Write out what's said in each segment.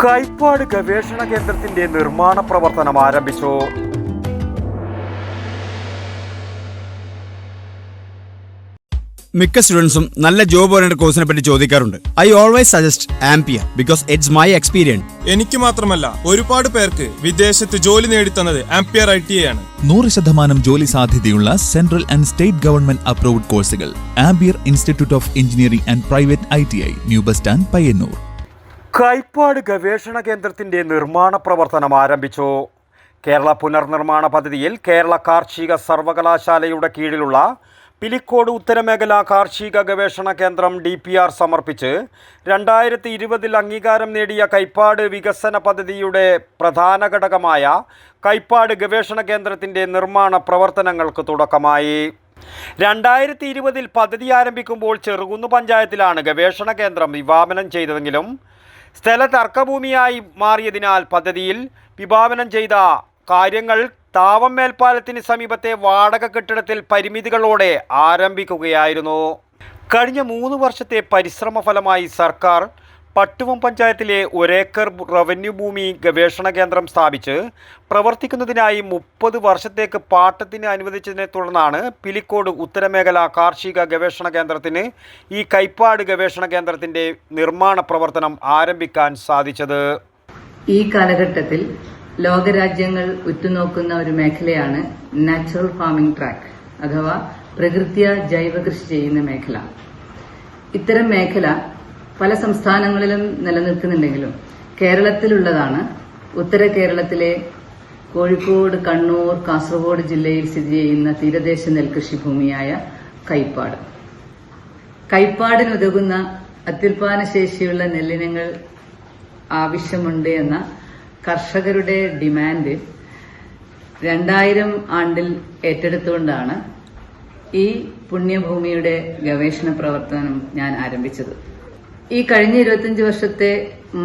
കൈപ്പാട് ഗവേഷണ കേന്ദ്രത്തിന്റെ നിർമ്മാണ പ്രവർത്തനം ആരംഭിച്ചു. മിക്ക സ്റ്റുഡൻസും നല്ല ജോബ് ഓറിയന്റഡ് കോഴ്സിനെ പറ്റി ചോദിക്കാറുണ്ട്. I always suggest Ampere because it's my experience എനിക്ക് മാത്രമല്ല ഒരുപാട് പേർക്ക് വിദേശത്ത് ജോലി നേടിത്തന്നത് ആംപിയർ ഐ ടി ആണ്. നൂറ് ശതമാനം ജോലി സാധ്യതയുള്ള central and state government approved കോഴ്സുകൾ Ampere institute of engineering and private I T I new bus stand Payyanur. കൈപ്പാട് ഗവേഷണ കേന്ദ്രത്തിന്റെ നിർമ്മാണ പ്രവർത്തനം ആരംഭിച്ചു. കേരള പുനർനിർമ്മാണ പദ്ധതിയിൽ കേരള കാർഷിക സർവകലാശാലയുടെ കീഴിലുള്ള പിലിക്കോട് ഉത്തരമേഖല കാർഷിക ഗവേഷണ കേന്ദ്രം ഡി പി ആർ സമർപ്പിച്ച് രണ്ടായിരത്തി ഇരുപതിൽ അംഗീകാരം നേടിയ കൈപ്പാട് വികസന പദ്ധതിയുടെ പ്രധാന ഘടകമായ കൈപ്പാട് ഗവേഷണ കേന്ദ്രത്തിന്റെ നിർമ്മാണ പ്രവർത്തനങ്ങൾക്ക് തുടക്കമായി. രണ്ടായിരത്തി ഇരുപതിൽ പദ്ധതി ആരംഭിക്കുമ്പോൾ ചെറുകുന്ന് പഞ്ചായത്തിലാണ് ഗവേഷണ കേന്ദ്രം വിവാപനം ചെയ്തതെങ്കിലും സ്ഥല തർക്കഭൂമിയായി മാറിയതിനാൽ പദ്ധതിയിൽ വിഭാവനം ചെയ്ത കാര്യങ്ങൾ താവം മേൽപ്പാലത്തിന് സമീപത്തെ വാടക കെട്ടിടത്തിൽ പരിമിതികളോടെ ആരംഭിക്കുകയായിരുന്നു. കഴിഞ്ഞ മൂന്ന് വർഷത്തെ പരിശ്രമ ഫലമായി സർക്കാർ പട്ടുവം പഞ്ചായത്തിലെ ഒരേക്കർ റവന്യൂ ഭൂമി ഗവേഷണ കേന്ദ്രം സ്ഥാപിച്ച് പ്രവർത്തിക്കുന്നതിനായി മുപ്പത് വർഷത്തേക്ക് പാട്ടത്തിന് അനുവദിച്ചതിനെ തുടർന്നാണ് പിലിക്കോട് ഉത്തരമേഖല കാർഷിക ഗവേഷണ കേന്ദ്രത്തിന് ഈ കൈപ്പാട് ഗവേഷണ കേന്ദ്രത്തിന്റെ നിർമ്മാണ പ്രവർത്തനം ആരംഭിക്കാൻ സാധിച്ചത്. ഈ കാലഘട്ടത്തിൽ ലോകരാജ്യങ്ങൾ ഉറ്റുനോക്കുന്ന ഒരു മേഖലയാണ് നാച്ചുറൽ ഫാമിംഗ് ട്രാക്ക് അഥവാ പ്രകൃതിയ ജൈവ കൃഷി ചെയ്യുന്ന മേഖല. ഇത്തരം മേഖല പല സംസ്ഥാനങ്ങളിലും നിലനിൽക്കുന്നുണ്ടെങ്കിലും കേരളത്തിലുള്ളതാണ്. ഉത്തര കേരളത്തിലെ കോഴിക്കോട് കണ്ണൂർ കാസർഗോഡ് ജില്ലയിൽ സ്ഥിതി ചെയ്യുന്ന തീരദേശ നെൽകൃഷി ഭൂമിയായ കൈപ്പാട്. കൈപ്പാടിനുതകുന്ന അത്യുൽപാദന ശേഷിയുള്ള നെല്ലിനങ്ങൾ ആവശ്യമുണ്ട് എന്ന കർഷകരുടെ ഡിമാൻഡ് രണ്ടായിരം ആണ്ടിൽ ഏറ്റെടുത്തുകൊണ്ടാണ് ഈ പുണ്യഭൂമിയുടെ ഗവേഷണ പ്രവർത്തനം ഞാൻ ആരംഭിച്ചത്. ഈ കഴിഞ്ഞ ഇരുപത്തിയഞ്ച് വർഷത്തെ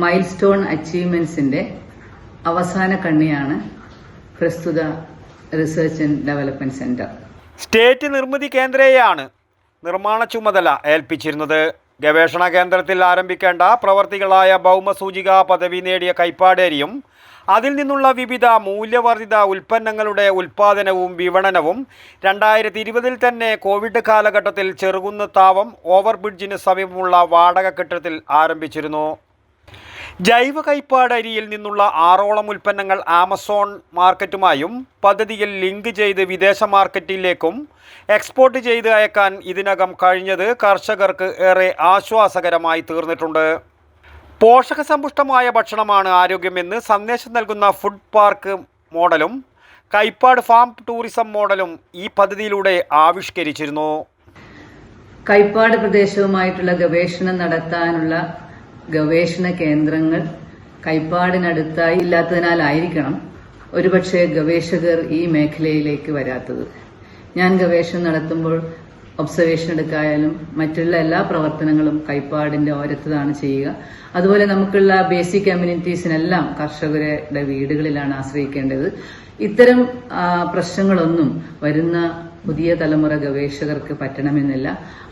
മൈൽ സ്റ്റോൺ അച്ചീവ്മെന്റ്സിന്റെ അവസാന കണ്ണിയാണ് പ്രസ്തുത research and development centre state Nirmithi കേന്ദ്രയെയാണ് നിർമ്മാണ ചുമതല ഏൽപ്പിച്ചിരുന്നത്. ഗവേഷണ കേന്ദ്രത്തിൽ ആരംഭിക്കേണ്ട പ്രവർത്തികളായ ഭൗമസൂചിക പദവി നേടിയ കൈപ്പാടേരിയും അതിൽ നിന്നുള്ള വിവിധ മൂല്യവർദ്ധിത ഉൽപ്പന്നങ്ങളുടെ ഉൽപ്പാദനവും വിപണനവും രണ്ടായിരത്തി ഇരുപതിൽ തന്നെ കോവിഡ് കാലഘട്ടത്തിൽ ചെറുകുന്ന് താവം ഓവർബ്രിഡ്ജിന് സമീപമുള്ള വാടക കെട്ടിടത്തിൽ ആരംഭിച്ചിരുന്നു. ജൈവ കൈപ്പാട് അരിയിൽ നിന്നുള്ള ആറോളം ഉൽപ്പന്നങ്ങൾ ആമസോൺ മാർക്കറ്റുമായും പദ്ധതിയിൽ ലിങ്ക് ചെയ്ത് വിദേശ മാർക്കറ്റിലേക്കും എക്സ്പോർട്ട് ചെയ്ത് അയക്കാൻ ഇതിനകം കഴിഞ്ഞത് കർഷകർക്ക് ഏറെ ആശ്വാസകരമായി തീർന്നിട്ടുണ്ട്. പോഷകസമ്പുഷ്ടമായ ഭക്ഷണമാണ് ആരോഗ്യമെന്ന് സന്ദേശം നൽകുന്ന ഫുഡ് പാർക്ക് മോഡലും കൈപ്പാട് ഫാം ടൂറിസം മോഡലും ഈ പദ്ധതിയിലൂടെ ആവിഷ്കരിച്ചിരുന്നു. കൈപ്പാട് പ്രദേശവുമായിട്ടുള്ള ഗവേഷണം നടത്താനുള്ള ഗവേഷണ കേന്ദ്രങ്ങൾ കൈപ്പാടിനടുത്തായി ഇല്ലാത്തതിനാലായിരിക്കണം ഒരുപക്ഷെ ഗവേഷകർ ഈ മേഖലയിലേക്ക് വരാത്തത്. ഞാൻ ഗവേഷണം നടത്തുമ്പോൾ ഒബ്സർവേഷൻ എടുക്കായാലും മറ്റുള്ള എല്ലാ പ്രവർത്തനങ്ങളും കൈപ്പാടിന്റെ ഓരത്താണ് ചെയ്യുക. അതുപോലെ നമുക്കുള്ള ബേസിക് കമ്മ്യൂണിറ്റീസിനെല്ലാം കർഷകരുടെ വീടുകളിലാണ് ആശ്രയിക്കേണ്ടത്. ഇത്തരം പ്രശ്നങ്ങളൊന്നും വരുന്ന പുതിയ തലമുറ ഗവേഷകർക്ക് പറ്റണമെന്നില്ല.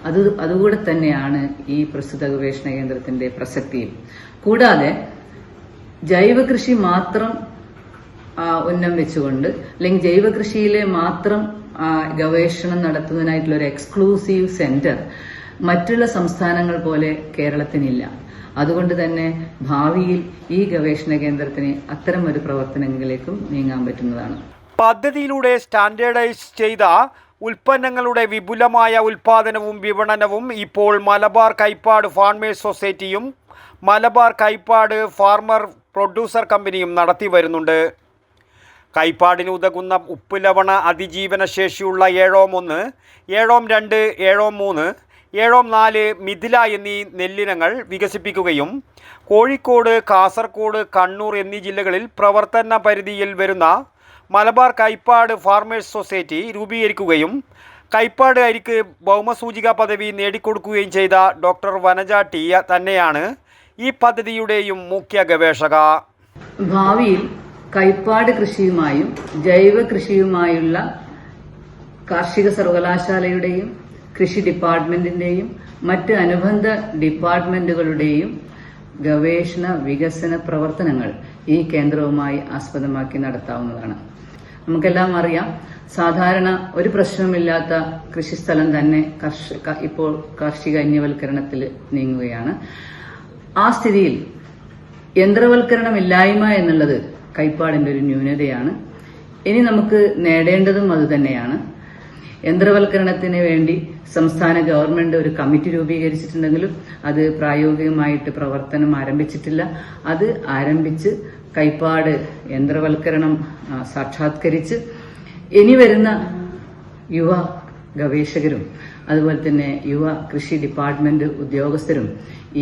അത് അതുകൂടെ തന്നെയാണ് ഈ പ്രസ്തുത ഗവേഷണ കേന്ദ്രത്തിന്റെ പ്രസക്തിയും. കൂടാതെ ജൈവ കൃഷി മാത്രം ഉന്നം വെച്ചുകൊണ്ട് അല്ലെങ്കിൽ ജൈവ കൃഷിയിലെ മാത്രം ഗവേഷണം നടത്തുന്നതിനായിട്ടുള്ള ഒരു എക്സ്ക്ലൂസീവ് സെന്റർ മറ്റുള്ള സംസ്ഥാനങ്ങൾ പോലെ കേരളത്തിനില്ല. അതുകൊണ്ട് തന്നെ ഭാവിയിൽ ഈ ഗവേഷണ കേന്ദ്രത്തിന് അത്തരം ഒരു പ്രവർത്തനങ്ങളിലേക്കും നീങ്ങാൻ പറ്റുന്നതാണ്. പദ്ധതിയിലൂടെ സ്റ്റാൻഡേർഡൈസ് ചെയ്ത ഉൽപ്പന്നങ്ങളുടെ വിപുലമായ ഉൽപ്പാദനവും വിപണനവും ഇപ്പോൾ മലബാർ കൈപ്പാട് ഫാർമേഴ്സ് സൊസൈറ്റിയും മലബാർ കൈപ്പാട് ഫാർമർ പ്രൊഡ്യൂസർ കമ്പനിയും നടത്തി വരുന്നുണ്ട്. കൈപ്പാടിന് ഉതകുന്ന ഉപ്പ് ലവണ അതിജീവന ശേഷിയുള്ള ഏഴോം ഒന്ന് ഏഴോം രണ്ട് ഏഴോം മൂന്ന് ഏഴോം നാല് മിഥില എന്നീ നെല്ലിനങ്ങൾ വികസിപ്പിക്കുകയും കോഴിക്കോട് കാസർഗോഡ് കണ്ണൂർ എന്നീ ജില്ലകളിൽ പ്രവർത്തന പരിധിയിൽ വരുന്ന മലബാർ കൈപ്പാട് ഫാർമേഴ്സ് സൊസൈറ്റി രൂപീകരിക്കുകയും കൈപ്പാട് അരിക്ക് ഭൗമസൂചിക പദവി നേടിക്കൊടുക്കുകയും ചെയ്ത ഡോക്ടർ വനജ ടി തന്നെയാണ് ഈ പദ്ധതിയുടെയും മുഖ്യ ഗവേഷക. ഭാവിയിൽ കൈപ്പാട് കൃഷിയുമായും ജൈവ കൃഷിയുമായുള്ള കാർഷിക സർവകലാശാലയുടെയും കൃഷി ഡിപ്പാർട്ട്മെന്റിന്റെയും മറ്റ് അനുബന്ധ ഡിപ്പാർട്ട്മെന്റുകളുടെയും ഗവേഷണ വികസന പ്രവർത്തനങ്ങൾ ഈ കേന്ദ്രവുമായി ആസ്പദമാക്കി നടത്താവുന്നതാണ്. നമുക്കെല്ലാം അറിയാം. സാധാരണ ഒരു പ്രശ്നമില്ലാത്ത കൃഷിസ്ഥലം തന്നെ കർഷക ഇപ്പോൾ കാർഷിക അന്യവൽക്കരണത്തിൽ നീങ്ങുകയാണ്. ആ സ്ഥിതിയിൽ യന്ത്രവൽക്കരണമില്ലായ്മ എന്നുള്ളത് കൈപ്പാടിന്റെ ഒരു ന്യൂനതയാണ്. ഇനി നമുക്ക് നേടേണ്ടതും അതുതന്നെയാണ് യന്ത്രവൽക്കരണത്തിന് വേണ്ടി സംസ്ഥാന ഗവൺമെന്റ് ഒരു കമ്മിറ്റി രൂപീകരിച്ചിട്ടുണ്ടെങ്കിലും അത് പ്രായോഗികമായിട്ട് പ്രവർത്തനം ആരംഭിച്ചിട്ടില്ല. അത് ആരംഭിച്ച് കൈപ്പാട് യന്ത്രവൽക്കരണം സാക്ഷാത്കരിച്ച് ഇനി വരുന്ന യുവ ഗവേഷകരും അതുപോലെ തന്നെ യുവ കൃഷി ഡിപ്പാർട്ട്മെന്റ് ഉദ്യോഗസ്ഥരും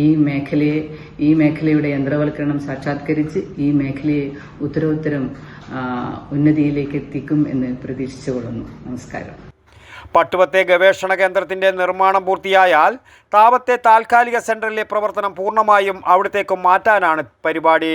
ഈ മേഖലയെ ഈ മേഖലയുടെ യന്ത്രവൽക്കരണം സാക്ഷാത്കരിച്ച് ഈ മേഖലയെ ഉത്തരോത്തരം ഉന്നതിയിലേക്ക് എത്തിക്കും എന്ന് പ്രതീക്ഷിച്ചുകൊള്ളുന്നു നമസ്കാരം. പട്ടുവത്തെ ഗവേഷണ കേന്ദ്രത്തിന്റെ നിർമ്മാണം പൂർത്തിയായാൽ താവത്തെ താൽക്കാലിക സെന്ററിലെ പ്രവർത്തനം പൂർണമായും അവിടത്തേക്ക് മാറ്റാനാണ് പരിപാടി.